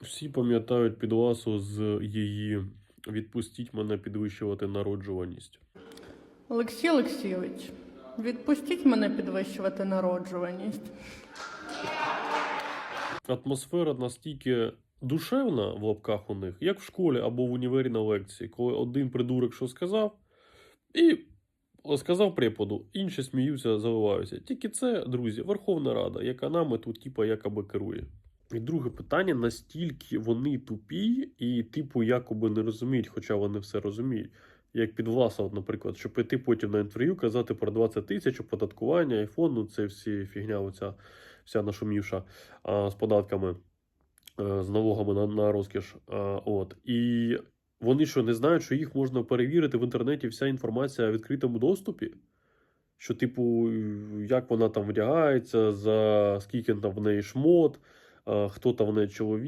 Всі пам'ятають підласу з її відпустіть мене підвищувати народжуваність. Олексій Олексійович, відпустіть мене підвищувати народжуваність. Атмосфера настільки душевна в лапках у них, як в школі або в універі на лекції, коли один придурок що сказав, і сказав преподу, інші сміються, заливаються. Тільки це, друзі, Верховна Рада, яка нами тут, типа, якоби керує. І друге питання: настільки вони тупі і, типу, якоби не розуміють, хоча вони все розуміють. Як під Власа, наприклад, щоб піти потім на інтерв'ю, казати про 20 тисяч оподаткування, айфон, ну це всі фігня, оця вся нашумівша а, з податками, а, з налогами на, на розкіш. А, от. І вони що не знають, що їх можна перевірити в інтернеті вся інформація в відкритому доступі. Що, типу, як вона там вдягається, за скільки там в неї шмот, а, хто там в чоловік.